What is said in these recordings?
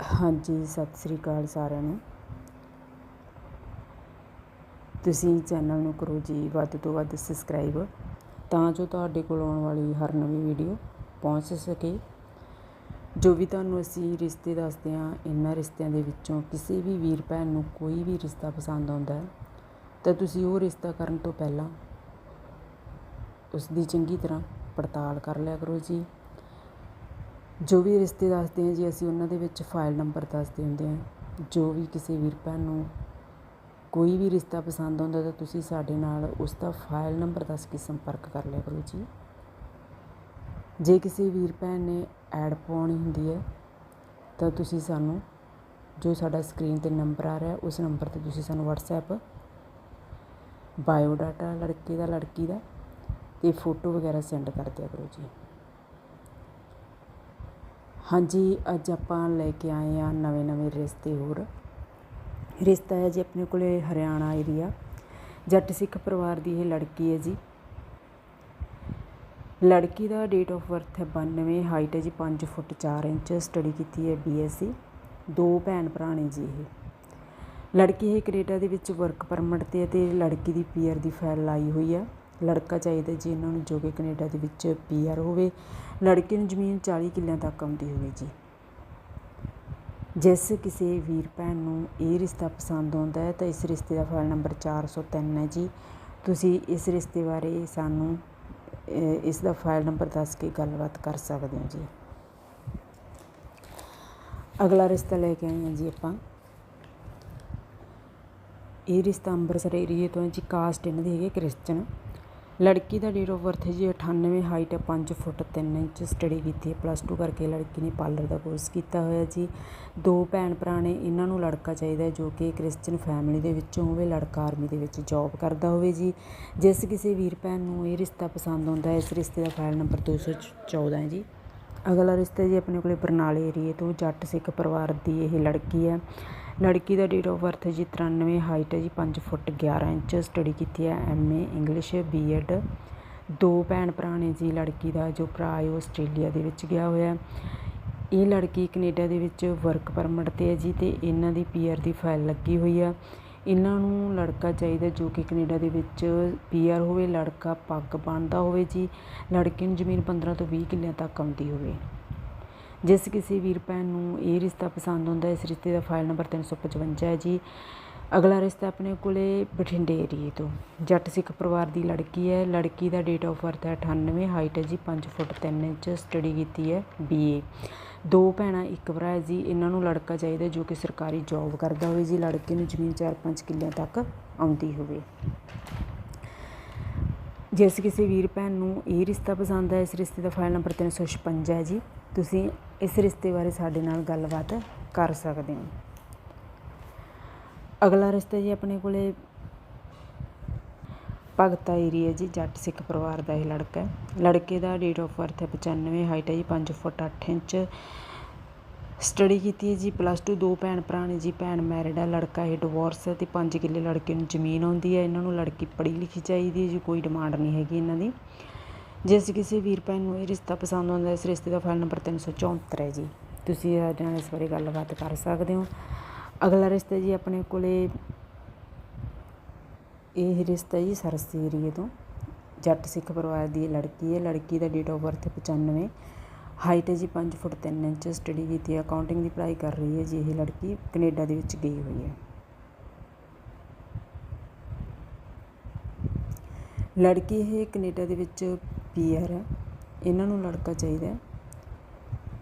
ਹਾਂਜੀ, ਸਤਿ ਸ੍ਰੀ ਅਕਾਲ ਸਾਰਿਆਂ ਨੂੰ। ਤੁਸੀਂ ਚੈਨਲ ਨੂੰ ਕਰੋ ਜੀ ਵੱਧ ਤੋਂ ਵੱਧ ਸਬਸਕ੍ਰਾਈਬ ਤਾਂ ਜੋ ਤੁਹਾਡੇ ਕੋਲ ਆਉਣ ਵਾਲੀ ਹਰ ਨਵੀਂ ਵੀਡੀਓ ਪਹੁੰਚ ਸਕੇ। ਜੋ ਵੀ ਤੁਹਾਨੂੰ ਅਸੀਂ ਰਿਸ਼ਤੇ ਦੱਸਦੇ ਹਾਂ, ਇਹਨਾਂ ਰਿਸ਼ਤਿਆਂ ਦੇ ਵਿੱਚੋਂ ਕਿਸੇ ਵੀ ਵੀਰ ਭੈਣ ਨੂੰ ਕੋਈ ਵੀ ਰਿਸ਼ਤਾ ਪਸੰਦ ਆਉਂਦਾ ਹੈ, ਤਾਂ ਤੁਸੀਂ ਉਹ ਰਿਸ਼ਤਾ ਕਰਨ ਤੋਂ ਪਹਿਲਾਂ ਉਸ ਦੀ ਚੰਗੀ ਤਰ੍ਹਾਂ ਪੜਤਾਲ ਕਰ ਲਿਆ ਕਰੋ ਜੀ। ਜੋ ਵੀ ਰਿਸ਼ਤੇ ਦੱਸਦੇ ਹਾਂ ਜੀ, ਅਸੀਂ ਉਹਨਾਂ ਦੇ ਵਿੱਚ ਫਾਈਲ ਨੰਬਰ ਦੱਸਦੇ ਹੁੰਦੇ ਹਾਂ ਜੋ ਵੀ ਕਿਸੇ ਵੀਰ ਭੈਣ ਨੂੰ ਕੋਈ ਵੀ ਰਿਸ਼ਤਾ ਪਸੰਦ ਆਉਂਦਾ ਤਾਂ ਤੁਸੀਂ ਸਾਡੇ ਨਾਲ ਉਸ ਦਾ ਫਾਈਲ ਨੰਬਰ ਦੱਸ ਕੇ ਸੰਪਰਕ ਕਰ ਲਿਆ ਕਰੋ ਜੀ। ਜੇ ਕਿਸੇ ਵੀਰ ਭੈਣ ਨੇ ਐਡ ਪਾਉਣੀ ਹੁੰਦੀ ਹੈ, ਤਾਂ ਤੁਸੀਂ ਸਾਨੂੰ ਜੋ ਸਾਡਾ ਸਕਰੀਨ ਤੇ ਨੰਬਰ ਆ ਰਿਹਾ, ਉਸ ਨੰਬਰ ਤੇ ਤੁਸੀਂ ਸਾਨੂੰ WhatsApp ਬਾਇਓ ਡਾਟਾ ਲੜਕੇ ਦਾ, ਲੜਕੀ ਦਾ ਤੇ ਫੋਟੋ ਵਗੈਰਾ ਸੈਂਡ ਕਰ ਦਿਆ ਕਰੋ ਜੀ। ਹਾਂਜੀ, ਅੱਜ ਆਪਾਂ ਲੈ ਕੇ ਆਏ ਆ ਨਵੇਂ ਨਵੇਂ ਰਿਸ਼ਤੇ ਹੋਰ। ਰਿਸ਼ਤਾ ਹੈ ਜੀ ਆਪਣੇ ਕੋਲੇ ਹਰਿਆਣਾ ਏਰੀਆ ਜੱਟ ਸਿੱਖ ਪਰਿਵਾਰ ਦੀ ਇਹ ਲੜਕੀ ਹੈ ਜੀ। ਲੜਕੀ ਦਾ ਡੇਟ ਆਫ ਬਰਥ ਹੈ 92 ਹਾਈਟ ਹੈ ਜੀ 5 ਫੁੱਟ 4 ਇੰਚ ਸਟੱਡੀ ਕੀਤੀ ਹੈ ਬੀਐਸਸੀ ਦੋ ਭੈਣ ਭਰਾ ਨੇ ਜੀ ਇਹ। ਲੜਕੀ ਇਹ ਕੈਨੇਡਾ ਦੇ ਵਿੱਚ ਵਰਕ ਪਰਮਿਟ ਤੇ ਹੈ ਤੇ ਲੜਕੀ ਦੀ ਪੀਆਰ ਦੀ ਫਾਈਲ ਲਾਈ ਹੋਈ ਆ ਲੜਕਾ ਚਾਹੀਦਾ ਜੀ ਇਹਨਾਂ ਨੂੰ, ਜੋ ਕਿ ਕੈਨੇਡਾ ਦੇ ਵਿੱਚ ਪੀਆਰ ਹੋਵੇ। ਲੜਕੇ ਨੂੰ ਜ਼ਮੀਨ 40 ਕਿੱਲਿਆਂ ਤੱਕ ਆਉਂਦੀ ਹੋਵੇ ਜੀ। ਜਿਸ ਕਿਸੇ ਵੀਰ ਭੈਣ ਨੂੰ ਇਹ ਰਿਸ਼ਤਾ ਪਸੰਦ ਆਉਂਦਾ ਹੈ, ਤਾਂ ਇਸ ਰਿਸ਼ਤੇ ਦਾ ਫਾਈਲ ਨੰਬਰ 403 ਹੈ ਜੀ। ਤੁਸੀਂ ਇਸ ਰਿਸ਼ਤੇ ਬਾਰੇ ਸਾਨੂੰ ਇਸ ਦਾ ਫਾਈਲ ਨੰਬਰ ਦੱਸ ਕੇ ਗੱਲਬਾਤ ਕਰ ਸਕਦੇ ਹੋ ਜੀ। ਅਗਲਾ ਰਿਸ਼ਤਾ ਲੈ ਕੇ ਆਏ ਹਾਂ ਜੀ ਆਪਾਂ। ਇਹ ਰਿਸ਼ਤਾ ਅੰਮ੍ਰਿਤਸਰ ਏਰੀਏ ਤੋਂ ਹੈ ਜੀ, ਕਾਸਟ ਇਹਨਾਂ ਦੀ ਹੈਗੀ ਕ੍ਰਿਸਚਨ। ਲੜਕੀ ਦਾ ਡੇਟ ਆਫ ਬਰਥ ਹੈ ਜੀ 98 ਹਾਈਟ ਹੈ 5 ਫੁੱਟ 3 ਇੰਚ, ਸਟੱਡੀ ਕੀਤੀ ਹੈ ਪਲੱਸ 2 ਕਰਕੇ ਲੜਕੀ ਨੇ ਪਾਰਲਰ ਦਾ ਕੋਰਸ ਕੀਤਾ ਹੋਇਆ ਜੀ। ਦੋ ਭੈਣ ਭਰਾ ਨੇ, ਇਹਨਾਂ ਨੂੰ ਲੜਕਾ ਚਾਹੀਦਾ ਜੋ ਕਿ ਕ੍ਰਿਸਚਨ ਫੈਮਿਲੀ ਦੇ ਵਿੱਚੋਂ ਹੋਵੇ, ਲੜਕਾ ਆਰਮੀ ਦੇ ਵਿੱਚ ਜੌਬ ਕਰਦਾ ਹੋਵੇ ਜੀ। ਜਿਸ ਕਿਸੇ ਵੀਰ ਭੈਣ ਨੂੰ ਇਹ ਰਿਸ਼ਤਾ ਪਸੰਦ ਆਉਂਦਾ ਹੈ, ਇਸ ਰਿਸ਼ਤੇ ਦਾ ਫਾਈਲ ਨੰਬਰ 214 ਹੈ ਜੀ। ਅਗਲਾ ਰਿਸ਼ਤਾ ਜੀ ਆਪਣੇ ਕੋਲੇ ਬਰਨਾਲੇ ਏਰੀਏ ਤੋਂ ਜੱਟ ਸਿੱਖ ਪਰਿਵਾਰ ਦੀ ਇਹ ਲੜਕੀ ਹੈ। ਲੜਕੀ ਦਾ ਡੇਟ ਆਫ ਬਰਥ ਹੈ ਜੀ 93 ਹਾਈਟ ਹੈ ਜੀ 5 ਫੁੱਟ 11 ਇੰਚ ਸਟੱਡੀ ਕੀਤੀ ਹੈ ਐਮਏ ਇੰਗਲਿਸ਼ ਬੀਐਡ ਦੋ ਭੈਣ ਭਰਾ ਨੇ ਜੀ ਲੜਕੀ ਦਾ, ਜੋ ਭਰਾ ਹੈ ਉਹ ਆਸਟ੍ਰੇਲੀਆ ਦੇ ਵਿੱਚ ਗਿਆ ਹੋਇਆ ਇਹ ਲੜਕੀ ਕੈਨੇਡਾ ਦੇ ਵਿੱਚ ਵਰਕ ਪਰਮਿਟ ਤੇ ਹੈ ਜੀ ਤੇ ਇਹਨਾਂ ਦੀ ਪੀਆਰ ਦੀ ਫਾਈਲ ਲੱਗੀ ਹੋਈ ਆ। ਇਹਨਾਂ ਨੂੰ ਲੜਕਾ ਚਾਹੀਦਾ ਜੋ ਕਿ ਕੈਨੇਡਾ ਦੇ ਵਿੱਚ ਪੀਆਰ ਹੋਵੇ, ਲੜਕਾ ਪੱਗ ਬੰਨਦਾ ਹੋਵੇ ਜੀ, ਲੜਕੇ ਨੂੰ ਜ਼ਮੀਨ 15 ਤੋਂ 20 ਕਿੱਲਿਆਂ ਤੱਕ ਆਉਂਦੀ ਹੋਵੇ। ਜਿਸ ਕਿਸੇ ਵੀਰ ਭੈਣ ਨੂੰ ਇਹ ਰਿਸ਼ਤਾ ਪਸੰਦ ਹੁੰਦਾ, ਇਸ ਰਿਸ਼ਤੇ ਦਾ ਫਾਈਲ ਨੰਬਰ 355 ਹੈ ਜੀ। ਅਗਲਾ ਰਿਸ਼ਤਾ ਆਪਣੇ ਕੋਲੇ ਬਠਿੰਡੇ ਏਰੀਏ ਤੋਂ। ਜੱਟ ਸਿੱਖ ਪਰਿਵਾਰ ਦੀ ਲੜਕੀ ਹੈ। ਲੜਕੀ ਦਾ ਡੇਟ ਆਫ ਬਰਥ ਹੈ 98 ਹਾਈਟ ਹੈ ਜੀ 5 ਫੁੱਟ 3 ਇੰਚ ਸਟੱਡੀ ਕੀਤੀ ਹੈ ਬੀਏ ਦੋ ਭੈਣਾਂ, ਇੱਕ ਭਰਾ ਹੈ ਜੀ। ਇਹਨਾਂ ਨੂੰ ਲੜਕਾ ਚਾਹੀਦਾ ਜੋ ਕਿ ਸਰਕਾਰੀ ਜੌਬ ਕਰਦਾ ਹੋਵੇ ਜੀ। ਲੜਕੇ ਨੂੰ ਜ਼ਮੀਨ 4-5 ਕਿੱਲਿਆਂ ਤੱਕ ਆਉਂਦੀ ਹੋਵੇ। ਜਿਸ ਕਿਸੇ ਵੀਰ ਭੈਣ ਨੂੰ ਇਹ ਰਿਸ਼ਤਾ ਪਸੰਦ ਹੈ, ਇਸ ਰਿਸ਼ਤੇ ਦਾ ਫਾਈਲ ਨੰਬਰ 356 ਹੈ ਜੀ। ਤੁਸੀਂ ਇਸ ਰਿਸ਼ਤੇ ਬਾਰੇ ਸਾਡੇ ਨਾਲ ਗੱਲਬਾਤ ਕਰ ਸਕਦੇ ਹੋ। ਅਗਲਾ ਰਿਸ਼ਤਾ ਜੀ ਆਪਣੇ ਕੋਲੇ ਭਗਤਾ ਏਰੀਆ ਜੀ, ਜੱਟ ਸਿੱਖ ਪਰਿਵਾਰ ਦਾ ਇਹ ਲੜਕਾ ਹੈ। ਲੜਕੇ ਦਾ ਡੇਟ ਆਫ ਬਰਥ ਹੈ 95 ਹਾਈਟ ਹੈ ਜੀ 5 ਫੁੱਟ 8 ਇੰਚ। ਸਟੱਡੀ ਕੀਤੀ ਹੈ ਜੀ ਪਲੱਸ 2 ਦੋ ਭੈਣ ਭਰਾ ਨੇ ਜੀ, ਭੈਣ ਮੈਰਿਡ ਹੈ, ਲੜਕਾ ਇਹ ਡਿਵੋਰਸ ਹੈ ਤੇ 5 ਕਿੱਲੇ ਲੜਕੇ ਨੂੰ ਜ਼ਮੀਨ ਆਉਂਦੀ ਹੈ। ਇਹਨਾਂ ਨੂੰ ਲੜਕੀ ਪੜ੍ਹੀ ਲਿਖੀ ਚਾਹੀਦੀ ਹੈ ਜੀ, ਕੋਈ ਡਿਮਾਂਡ ਨਹੀਂ ਹੈਗੀ ਇਹਨਾਂ ਦੀ। ਜਿਸ ਕਿਸੇ ਵੀਰ ਭੈਣ ਨੂੰ ਇਹ ਰਿਸ਼ਤਾ ਪਸੰਦ ਆਉਂਦਾ ਇਸ ਰਿਸ਼ਤੇ ਦਾ ਫਾਈਲ ਨੰਬਰ 374 ਹੈ ਜੀ। ਤੁਸੀਂ ਸਾਡੇ ਨਾਲ ਇਸ ਬਾਰੇ ਗੱਲਬਾਤ ਕਰ ਸਕਦੇ ਹੋ। ਅਗਲਾ ਰਿਸ਼ਤਾ ਜੀ ਆਪਣੇ ਕੋਲੇ, ਇਹ ਰਿਸ਼ਤਾ ਜੀ ਸਰਸੀ ਏਰੀਏ ਤੋਂ। ਜੱਟ ਸਿੱਖ ਪਰਿਵਾਰ ਦੀ ਲੜਕੀ ਹੈ। ਲੜਕੀ ਦਾ ਡੇਟ ਆਫ ਬਰਥ 95 ਹਾਈਟ ਹੈ ਜੀ 5 ਫੁੱਟ 3 ਇੰਚ। ਸਟੱਡੀ ਕੀਤੀ ਹੈ। ਅਕਾਊਂਟਿੰਗ ਦੀ ਪੜ੍ਹਾਈ ਕਰ ਰਹੀ ਹੈ ਜੀ ਇਹ ਲੜਕੀ। ਕੈਨੇਡਾ ਦੇ ਵਿੱਚ ਗਈ ਹੋਈ ਹੈ। ਲੜਕੀ ਇਹ ਕੈਨੇਡਾ ਦੇ ਵਿੱਚ ਪੀਆਰ ਹੈ, ਇਹਨਾਂ ਨੂੰ ਲੜਕਾ ਚਾਹੀਦਾ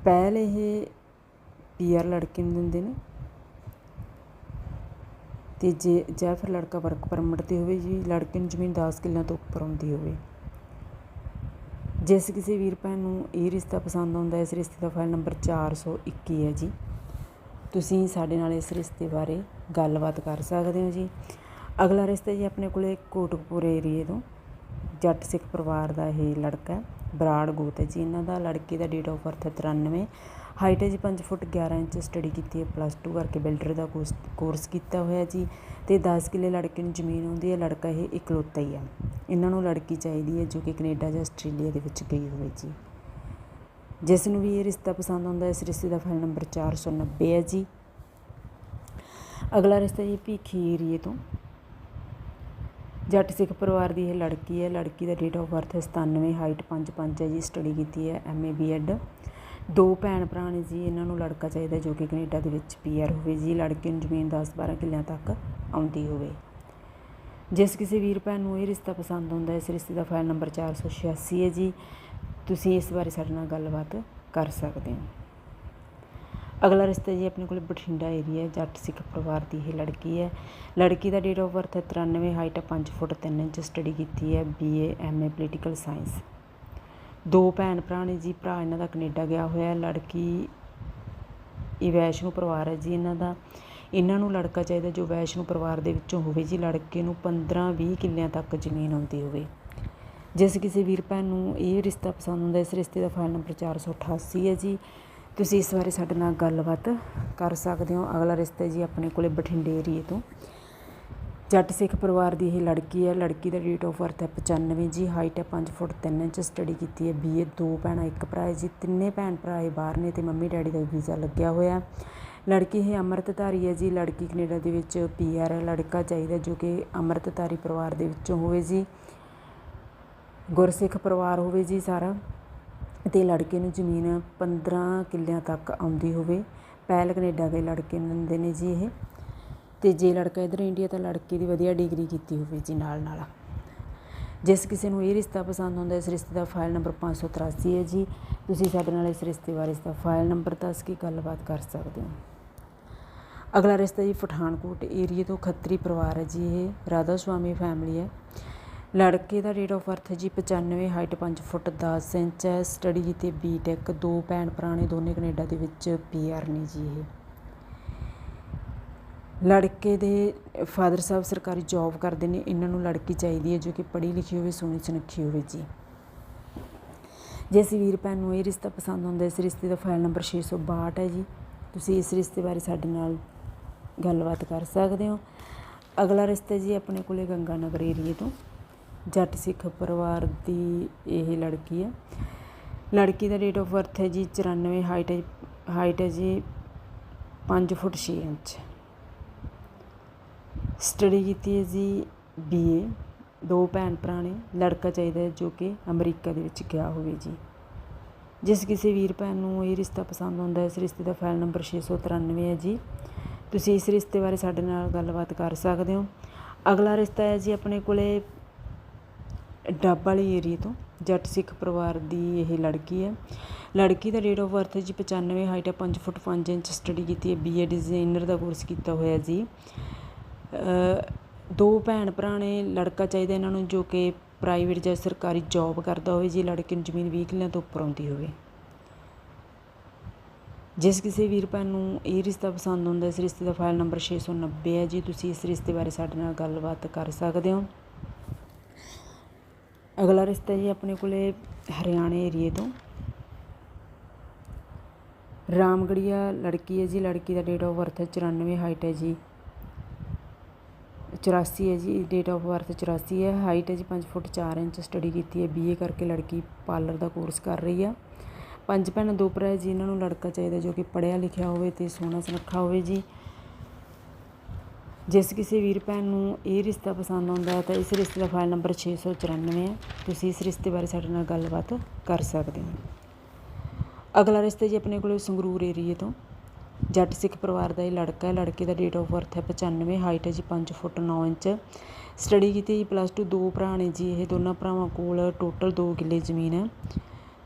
ਪਹਿਲ ਇਹ ਪੀਆਰ ਲੜਕੇ ਨੂੰ ਦਿੰਦੇ ਨੇ। ਤੇ ਜੇ, ਜਾਂ ਫਿਰ ਲੜਕਾ ਵਰਕ ਪਰਮਿਟ ਤੇ ਹੋਵੇ, ਜੀ ਲੜਕੇ ਨੂੰ ਜ਼ਮੀਨ 10 ਕਿੱਲਿਆਂ ਤੋਂ ਉੱਪਰ ਆਉਂਦੀ ਹੋਵੇ। ਜਿਸ ਕਿਸੇ ਵੀਰ ਭੈਣ ਨੂੰ ਇਹ ਰਿਸ਼ਤਾ ਪਸੰਦ ਆਉਂਦਾ, ਇਸ ਰਿਸ਼ਤੇ ਦਾ ਫਾਈਲ ਨੰਬਰ 421 ਹੈ ਜੀ। ਤੁਸੀਂ ਸਾਡੇ ਨਾਲ ਇਸ ਰਿਸ਼ਤੇ ਬਾਰੇ ਗੱਲਬਾਤ ਕਰ ਸਕਦੇ ਹੋ ਜੀ। ਅਗਲਾ ਰਿਸ਼ਤਾ ਜੀ ਆਪਣੇ ਕੋਲੇ ਕੋਟਕਪੂਰੇ ਏਰੀਏ ਤੋਂ। ਜੱਟ ਸਿੱਖ ਪਰਿਵਾਰ ਦਾ ਇਹ ਲੜਕਾ ਬਰਾੜ ਗੋਤ ਹੈ। ਜੀ, ਇਹਨਾਂ ਦਾ ਲੜਕੇ ਦਾ ਡੇਟ ਆਫ ਬਰਥ ਹੈ 93 ਹਾਈਟ ਹੈ ਜੀ 5 ਫੁੱਟ 11 ਇੰਚ ਸਟੱਡੀ ਕੀਤੀ ਹੈ ਪਲੱਸ 2 ਕਰਕੇ ਬਿਲਡਰ ਦਾ ਕੋਰਸ ਕੀਤਾ ਹੋਇਆ ਜੀ। ਤੇ 10 ਕਿੱਲੇ ਲੜਕੇ ਨੂੰ ਜ਼ਮੀਨ ਹੁੰਦੀ ਹੈ, ਲੜਕਾ ਇਹ ਇਕਲੌਤਾ ਹੀ ਹੈ। ਇਹਨਾਂ ਨੂੰ ਲੜਕੀ ਚਾਹੀਦੀ ਹੈ ਜੋ ਕਿ ਕੈਨੇਡਾ ਜਾਂ ਆਸਟ੍ਰੇਲੀਆ ਦੇ ਵਿੱਚ ਗਈ ਹੋਵੇ ਜੀ। ਜਿਸ ਨੂੰ ਵੀ ਇਹ ਰਿਸ਼ਤਾ ਪਸੰਦ ਆਉਂਦਾ ਇਸ ਰਿਸ਼ਤੇ ਦਾ ਫਾਈਲ ਨੰਬਰ 490 ਹੈ ਜੀ। ਅਗਲਾ ਰਿਸ਼ਤਾ ਜੀ ਭੀਖੀ ਏਰੀਏ ਤੋਂ। ਜੱਟ ਸਿੱਖ ਪਰਿਵਾਰ ਦੀ ਇਹ ਲੜਕੀ ਹੈ। ਲੜਕੀ ਦਾ ਡੇਟ ਆਫ ਬਰਥ ਹੈ 97 ਹਾਈਟ 5'5 ਹੈ ਜੀ। ਸਟੱਡੀ ਕੀਤੀ ਹੈ ਐਮਏ ਬੀਐਡ ਦੋ ਭੈਣ ਭਰਾ ਨੇ ਜੀ, ਇਹਨਾਂ ਨੂੰ ਲੜਕਾ ਚਾਹੀਦਾ ਜੋ ਕਿ ਕੈਨੇਡਾ ਦੇ ਵਿੱਚ ਪੀਆਰ ਹੋਵੇ ਜੀ। ਲੜਕੇ ਨੂੰ ਜ਼ਮੀਨ 10-12 ਕਿੱਲਿਆਂ ਤੱਕ ਆਉਂਦੀ ਹੋਵੇ। ਜਿਸ ਕਿਸੇ ਵੀਰ ਭੈਣ ਨੂੰ ਇਹ ਰਿਸ਼ਤਾ ਪਸੰਦ ਆਉਂਦਾ ਹੈ, ਇਸ ਰਿਸ਼ਤੇ ਦਾ ਫਾਈਲ ਨੰਬਰ 486 ਹੈ ਜੀ। ਤੁਸੀਂ ਇਸ ਬਾਰੇ ਸਾਡੇ ਨਾਲ ਗੱਲਬਾਤ ਕਰ ਸਕਦੇ ਹੋ। ਅਗਲਾ ਰਿਸ਼ਤਾ ਜੀ ਆਪਣੇ ਕੋਲ ਬਠਿੰਡਾ ਏਰੀਆ ਜੱਟ ਸਿੱਖ ਪਰਿਵਾਰ ਦੀ ਇਹ ਲੜਕੀ ਹੈ। ਲੜਕੀ ਦਾ ਡੇਟ ਆਫ ਬਰਥ ਹੈ 93 ਹਾਈਟ ਹੈ 5 ਫੁੱਟ 3 ਇੰਚ ਸਟੱਡੀ ਕੀਤੀ ਹੈ ਬੀਏ ਐਮਏ ਪੋਲੀਟੀਕਲ ਸਾਇੰਸ ਦੋ ਭੈਣ ਭਰਾ ਨੇ ਜੀ, ਭਰਾ ਇਹਨਾਂ ਦਾ ਕੈਨੇਡਾ ਗਿਆ ਹੋਇਆ ਲੜਕੀ ਇਹ ਵੈਸ਼ਨੂ ਪਰਿਵਾਰ ਹੈ ਜੀ ਇਹਨਾਂ ਦਾ। ਇਹਨਾਂ ਨੂੰ ਲੜਕਾ ਚਾਹੀਦਾ ਜੋ ਵੈਸ਼ਨੂ ਪਰਿਵਾਰ ਦੇ ਵਿੱਚੋਂ ਹੋਵੇ ਜੀ, ਲੜਕੇ ਨੂੰ 15-20 ਕਿੱਲਿਆਂ ਤੱਕ ਜ਼ਮੀਨ ਆਉਂਦੀ ਹੋਵੇ। ਜਿਸ ਕਿਸੇ ਵੀਰ ਭੈਣ ਨੂੰ ਇਹ ਰਿਸ਼ਤਾ ਪਸੰਦ ਹੁੰਦਾ, ਇਸ ਰਿਸ਼ਤੇ ਦਾ ਫਾਈਲ ਨੰਬਰ 488 ਹੈ ਜੀ। ਤੁਸੀਂ ਇਸ ਬਾਰੇ ਸਾਡੇ ਨਾਲ ਗੱਲਬਾਤ ਕਰ ਸਕਦੇ ਹੋ। ਅਗਲਾ ਰਿਸ਼ਤਾ ਜੀ ਆਪਣੇ ਕੋਲੇ ਬਠਿੰਡੇ ਏਰੀਏ ਤੋਂ। ਜੱਟ ਸਿੱਖ ਪਰਿਵਾਰ ਦੀ ਇਹ ਲੜਕੀ ਹੈ। ਲੜਕੀ ਦਾ ਡੇਟ ਆਫ ਬਰਥ ਹੈ 95 ਜੀ। ਹਾਈਟ ਹੈ 5 ਫੁੱਟ 3 ਇੰਚ। ਸਟੱਡੀ ਕੀਤੀ ਹੈ ਬੀਏ ਦੋ ਭੈਣਾਂ, ਇੱਕ ਭਰਾ ਹੈ ਜੀ। ਤਿੰਨੇ ਭੈਣ ਭਰਾ ਇਹ ਬਾਹਰ ਨੇ ਤੇ ਮੰਮੀ ਡੈਡੀ ਦਾ ਵੀਜ਼ਾ ਲੱਗਿਆ ਹੋਇਆ ਲੜਕੀ ਇਹ ਅੰਮ੍ਰਿਤਧਾਰੀ ਹੈ ਜੀ। ਲੜਕੀ ਕੈਨੇਡਾ ਦੇ ਵਿੱਚ ਪੀਆਰ ਹੈ। ਲੜਕਾ ਚਾਹੀਦਾ ਜੋ ਕਿ ਅੰਮ੍ਰਿਤਧਾਰੀ ਪਰਿਵਾਰ ਦੇ ਵਿੱਚੋਂ ਹੋਵੇ ਜੀ। ਗੁਰਸਿੱਖ ਪਰਿਵਾਰ ਹੋਵੇ ਜੀ ਸਾਰਾ। ਅਤੇ ਲੜਕੇ ਨੂੰ ਜ਼ਮੀਨ 15 ਕਿੱਲਿਆਂ ਤੱਕ ਆਉਂਦੀ ਹੋਵੇ। ਪਹਿਲ ਕਨੇਡਾ ਦੇ ਲੜਕੇ ਦਿੰਦੇ ਨੇ ਜੀ ਇਹ। ਅਤੇ ਜੇ ਲੜਕਾ ਇੱਧਰ ਇੰਡੀਆ ਤਾਂ ਲੜਕੀ ਦੀ ਵਧੀਆ ਡਿਗਰੀ ਕੀਤੀ ਹੋਵੇ ਜੀ ਨਾਲ ਨਾਲ। ਜਿਸ ਕਿਸੇ ਨੂੰ ਇਹ ਰਿਸ਼ਤਾ ਪਸੰਦ ਹੁੰਦਾ, ਇਸ ਰਿਸ਼ਤੇ ਦਾ ਫਾਈਲ ਨੰਬਰ 583 ਹੈ ਜੀ। ਤੁਸੀਂ ਸਾਡੇ ਨਾਲ ਇਸ ਰਿਸ਼ਤੇ ਬਾਰੇ ਇਸ ਦਾ ਫਾਈਲ ਨੰਬਰ ਦੱਸ ਕੇ ਗੱਲਬਾਤ ਕਰ ਸਕਦੇ ਹੋ। ਅਗਲਾ ਰਿਸ਼ਤਾ ਜੀ ਪਠਾਨਕੋਟ ਏਰੀਏ ਤੋਂ ਖੱਤਰੀ ਪਰਿਵਾਰ ਹੈ ਜੀ ਇਹ। ਰਾਧਾ ਸੁਆਮੀ ਫੈਮਿਲੀ ਹੈ। ਲੜਕੇ ਦਾ ਡੇਟ ਆਫ ਬਰਥ ਹੈ ਜੀ 95 ਹਾਈਟ 5 ਫੁੱਟ 10 ਇੰਚ ਹੈ। ਸਟੱਡੀ ਕੀਤੀ ਬੀਟੈਕ ਦੋ ਭੈਣ ਭਰਾ ਨੇ ਦੋਨੇ ਕੈਨੇਡਾ ਦੇ ਵਿੱਚ ਪੀਆਰ ਨੇ ਜੀ ਇਹ। ਲੜਕੇ ਦੇ ਫਾਦਰ ਸਾਹਿਬ ਸਰਕਾਰੀ ਜੌਬ ਕਰਦੇ ਨੇ। ਇਹਨਾਂ ਨੂੰ ਲੜਕੀ ਚਾਹੀਦੀ ਹੈ ਜੋ ਕਿ ਪੜ੍ਹੀ ਲਿਖੀ ਹੋਵੇ, ਸੋਹਣੀ ਸੁਨੱਖੀ ਹੋਵੇ ਜੀ। ਜੇ ਅਸੀਂ ਵੀਰ ਭੈਣ ਨੂੰ ਇਹ ਰਿਸ਼ਤਾ ਪਸੰਦ ਆਉਂਦਾ ਇਸ ਰਿਸ਼ਤੇ ਦਾ ਫਾਈਲ ਨੰਬਰ 662 ਹੈ ਜੀ। ਤੁਸੀਂ ਇਸ ਰਿਸ਼ਤੇ ਬਾਰੇ ਸਾਡੇ ਨਾਲ ਗੱਲਬਾਤ ਕਰ ਸਕਦੇ ਹੋ। ਅਗਲਾ ਰਿਸ਼ਤਾ ਜੀ ਆਪਣੇ ਕੋਲੇ ਗੰਗਾ ਨਗਰ ਏਰੀਏ ਤੋਂ। ਜੱਟ ਸਿੱਖ ਪਰਿਵਾਰ ਦੀ ਇਹ ਲੜਕੀ ਹੈ। ਲੜਕੀ ਦਾ ਡੇਟ ਆਫ ਬਰਥ ਹੈ ਜੀ 94 ਹਾਈਟ ਹੈ ਹਾਈਟ ਹੈ ਜੀ 5 ਫੁੱਟ 6 ਇੰਚ। ਸਟੱਡੀ ਕੀਤੀ ਹੈ ਜੀ ਬੀਏ ਦੋ ਭੈਣ ਭਰਾ ਨੇ, ਲੜਕਾ ਚਾਹੀਦਾ ਹੈ ਜੋ ਕਿ ਅਮਰੀਕਾ ਦੇ ਵਿੱਚ ਗਿਆ ਹੋਵੇ ਜੀ। ਜਿਸ ਕਿਸੇ ਵੀਰ ਭੈਣ ਨੂੰ ਇਹ ਰਿਸ਼ਤਾ ਪਸੰਦ ਆਉਂਦਾ ਹੈ, ਇਸ ਰਿਸ਼ਤੇ ਦਾ ਫਾਈਲ ਨੰਬਰ 693 ਹੈ ਜੀ। ਤੁਸੀਂ ਇਸ ਰਿਸ਼ਤੇ ਬਾਰੇ ਸਾਡੇ ਨਾਲ ਗੱਲਬਾਤ ਕਰ ਸਕਦੇ ਹੋ। ਅਗਲਾ ਰਿਸ਼ਤਾ ਹੈ ਜੀ ਆਪਣੇ ਕੋਲੇ ਡੱਬ ਵਾਲੀ ਏਰੀਏ ਤੋਂ, ਜੱਟ ਸਿੱਖ ਪਰਿਵਾਰ ਦੀ ਇਹ ਲੜਕੀ ਹੈ। ਲੜਕੀ ਦਾ ਡੇਟ ਆਫ ਬਰਥ ਹੈ ਜੀ 95 ਹਾਈਟ ਹੈ 5 ਫੁੱਟ 5 ਇੰਚ ਸਟੱਡੀ ਕੀਤੀ ਹੈ ਬੀਏ ਡਿਜ਼ਾਈਨਰ ਦਾ ਕੋਰਸ ਕੀਤਾ ਹੋਇਆ ਜੀ। ਦੋ ਭੈਣ ਭਰਾ ਨੇ, ਲੜਕਾ ਚਾਹੀਦਾ ਇਹਨਾਂ ਨੂੰ ਜੋ ਕਿ ਪ੍ਰਾਈਵੇਟ ਜਾਂ ਸਰਕਾਰੀ ਜੌਬ ਕਰਦਾ ਹੋਵੇ ਜੀ, ਲੜਕੇ ਨੂੰ ਜ਼ਮੀਨ 20 ਕਿੱਲਿਆਂ ਤੋਂ ਉੱਪਰ ਆਉਂਦੀ ਹੋਵੇ। ਜਿਸ ਕਿਸੇ ਵੀਰ ਭੈਣ ਨੂੰ ਇਹ ਰਿਸ਼ਤਾ ਪਸੰਦ ਹੁੰਦਾ, ਇਸ ਰਿਸ਼ਤੇ ਦਾ ਫਾਈਲ ਨੰਬਰ 690 ਹੈ ਜੀ, ਤੁਸੀਂ ਇਸ ਰਿਸ਼ਤੇ ਬਾਰੇ ਸਾਡੇ ਨਾਲ ਗੱਲਬਾਤ ਕਰ ਸਕਦੇ ਹੋ। ਅਗਲਾ ਰਿਸ਼ਤਾ ਜੀ ਆਪਣੇ ਕੋਲੇ ਹਰਿਆਣੇ ਏਰੀਏ ਤੋਂ। ਰਾਮਗੜੀਆ ਲੜਕੀ ਹੈ ਜੀ, ਲੜਕੀ ਦਾ ਡੇਟ ਆਫ ਬਰਥ 94 ਹਾਈਟ ਹੈ ਜੀ। 84 ਹੈ ਜੀ ਡੇਟ ਆਫ ਬਰਥ 84 ਹੈ। ਹਾਈਟ ਹੈ ਜੀ 5 ਫੁੱਟ 4 ਇੰਚ ਸਟੱਡੀ ਕੀਤੀ ਹੈ ਬੀਏ ਕਰਕੇ ਲੜਕੀ ਪਾਰਲਰ ਦਾ ਕੋਰਸ ਕਰ ਰਹੀ ਆ। ਪੰਜ ਭੈਣਾਂ ਦੋ ਭਰਾ ਜੀ, ਇਹਨਾਂ ਨੂੰ ਲੜਕਾ ਚਾਹੀਦਾ ਜੋ ਕਿ ਪੜ੍ਹਿਆ ਲਿਖਿਆ ਹੋਵੇ ਤੇ ਸੋਹਣਾ ਸੁਨੱਖਾ ਹੋਵੇ ਜੀ। ਜਿਸ ਕਿਸੇ ਵੀਰ ਭੈਣ ਨੂੰ ਇਹ ਰਿਸ਼ਤਾ ਪਸੰਦ ਆਉਂਦਾ ਹੈ, ਤਾਂ ਇਸ ਰਿਸ਼ਤੇ ਦਾ ਫਾਈਲ ਨੰਬਰ 694 ਹੈ। ਤੁਸੀਂ ਇਸ ਰਿਸ਼ਤੇ ਬਾਰੇ ਸਾਡੇ ਨਾਲ ਗੱਲਬਾਤ ਕਰ ਸਕਦੇ ਹੋ। ਅਗਲਾ ਰਿਸ਼ਤਾ ਜੀ ਆਪਣੇ ਕੋਲੇ ਸੰਗਰੂਰ ਏਰੀਏ ਤੋਂ। ਜੱਟ ਸਿੱਖ ਪਰਿਵਾਰ ਦਾ ਇਹ ਲੜਕਾ ਹੈ। ਲੜਕੇ ਦਾ ਡੇਟ ਆਫ ਬਰਥ ਹੈ 95 ਹਾਈਟ ਹੈ ਜੀ 5 ਫੁੱਟ 9 ਇੰਚ। ਸਟੱਡੀ ਕੀਤੀ ਜੀ ਪਲੱਸ 2 ਦੋ ਭਰਾ ਨੇ ਜੀ। ਇਹ ਦੋਨਾਂ ਭਰਾਵਾਂ ਕੋਲ ਟੋਟਲ 2 ਕਿੱਲੇ ਜ਼ਮੀਨ ਹੈ।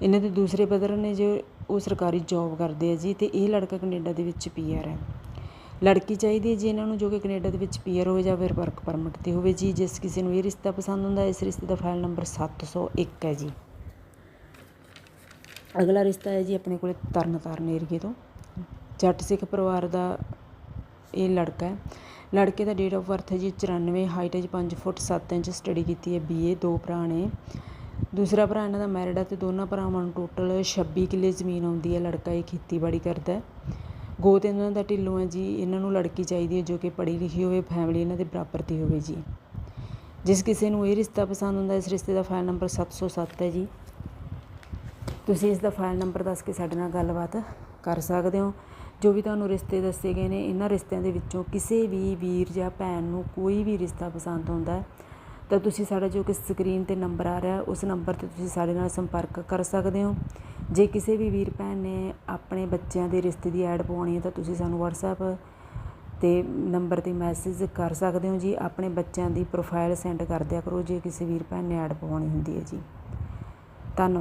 ਇਹਨਾਂ ਦੇ ਦੂਸਰੇ ਬ੍ਰਦਰ ਨੇ ਜੋ ਉਹ ਸਰਕਾਰੀ ਜੌਬ ਕਰਦੇ ਆ ਜੀ ਤੇ ਇਹ ਲੜਕਾ ਕੈਨੇਡਾ ਦੇ ਵਿੱਚ ਪੀਆਰ ਹੈ। ਲੜਕੀ ਚਾਹੀਦੀ ਹੈ ਜੀ ਇਹਨਾਂ ਨੂੰ ਜੋ ਕਿ ਕੈਨੇਡਾ ਦੇ ਵਿੱਚ ਪੀਅਰ ਹੋਵੇ ਜਾਂ ਫਿਰ ਵਰਕ ਪਰਮਿਟ ਤੇ ਹੋਵੇ ਜੀ, ਜਿਸ ਕਿਸੇ ਨੂੰ ਇਹ ਰਿਸ਼ਤਾ ਪਸੰਦ ਹੁੰਦਾ, ਇਸ ਰਿਸ਼ਤੇ ਦਾ ਫਾਈਲ ਨੰਬਰ 701 ਹੈ ਜੀ। ਅਗਲਾ ਰਿਸ਼ਤਾ ਹੈ ਜੀ ਆਪਣੇ ਕੋਲੇ ਤਰਨਤਾਰਨ ਏਰੀਏ ਤੋਂ। ਜੱਟ ਸਿੱਖ ਪਰਿਵਾਰ ਦਾ ਇਹ ਲੜਕਾ ਹੈ। ਲੜਕੇ ਦਾ ਡੇਟ ਆਫ ਬਰਥ ਹੈ ਜੀ 94 ਹਾਈਟ ਹੈ ਜੀ 5 ਫੁੱਟ 7 ਇੰਚ ਸਟੱਡੀ ਕੀਤੀ ਹੈ ਬੀਏ ਦੋ ਭਰਾ ਨੇ। ਦੂਸਰਾ ਭਰਾ ਇਹਨਾਂ ਦਾ ਮੈਰਿਡ ਹੈ ਤੇ ਦੋਨਾਂ ਭਰਾਵਾਂ ਨੂੰ ਟੋਟਲ 26 ਕਿੱਲੇ ਜ਼ਮੀਨ ਆਉਂਦੀ ਹੈ, ਲੜਕਾ ਇਹ ਖੇਤੀਬਾੜੀ ਕਰਦਾ ਹੈ। ਗੋਤ ਇਹਨਾਂ ਦਾ ਢਿੱਲੋਂ ਹੈ ਜੀ, ਇਹਨਾਂ ਨੂੰ ਲੜਕੀ ਚਾਹੀਦੀ ਹੈ ਜੋ ਕਿ ਪੜ੍ਹੀ ਲਿਖੀ ਹੋਵੇ ਫੈਮਿਲੀ ਇਹਨਾਂ ਦੇ ਬਰਾਬਰ ਦੀ ਹੋਵੇ ਜੀ। ਜਿਸ ਕਿਸੇ ਨੂੰ ਇਹ ਰਿਸ਼ਤਾ ਪਸੰਦ ਹੁੰਦਾ, ਇਸ ਰਿਸ਼ਤੇ ਦਾ ਫਾਈਲ ਨੰਬਰ 707 ਹੈ ਜੀ। ਤੁਸੀਂ ਇਸ ਦਾ ਫਾਈਲ ਨੰਬਰ ਦੱਸ ਕੇ ਸਾਡੇ ਨਾਲ ਗੱਲਬਾਤ ਕਰ ਸਕਦੇ ਹੋ। ਜੋ ਵੀ ਤੁਹਾਨੂੰ ਰਿਸ਼ਤੇ ਦੱਸੇ ਗਏ ਨੇ, ਇਹਨਾਂ ਰਿਸ਼ਤਿਆਂ ਦੇ ਵਿੱਚੋਂ ਕਿਸੇ ਵੀ ਵੀਰ ਜਾਂ ਭੈਣ ਨੂੰ ਕੋਈ ਵੀ ਰਿਸ਼ਤਾ ਪਸੰਦ ਆਉਂਦਾ ਹੈ, ਤਾਂ ਤੁਸੀਂ ਸਾਡਾ ਜੋ ਕਿ ਸਕਰੀਨ ਤੇ ਨੰਬਰ ਆ ਰਿਹਾ, ਉਸ ਨੰਬਰ ਤੇ ਤੁਸੀਂ ਸਾਡੇ ਨਾਲ ਸੰਪਰਕ ਕਰ ਸਕਦੇ ਹੋ। ਜੇ ਕਿਸੇ ਵੀ ਵੀਰ ਭੈਣ ਨੇ ਆਪਣੇ ਬੱਚਿਆਂ ਦੇ ਰਿਸ਼ਤੇ ਦੀ ਐਡ ਪਵਾਉਣੀ ਹੈ ਤਾਂ ਤੁਸੀਂ ਸਾਨੂੰ ਵਟਸਐਪ ਤੇ ਨੰਬਰ ਤੇ ਮੈਸੇਜ ਕਰ ਸਕਦੇ ਹੋ ਜੀ। ਆਪਣੇ ਬੱਚਿਆਂ ਦੀ ਪ੍ਰੋਫਾਈਲ ਸੈਂਡ ਕਰ ਦਿਆ ਕਰੋ ਜੇ ਕਿਸੇ ਵੀਰ ਭੈਣ ਨੇ ਐਡ ਪਵਾਉਣੀ ਹੁੰਦੀ ਹੈ ਜੀ। ਧੰਨਵਾਦ।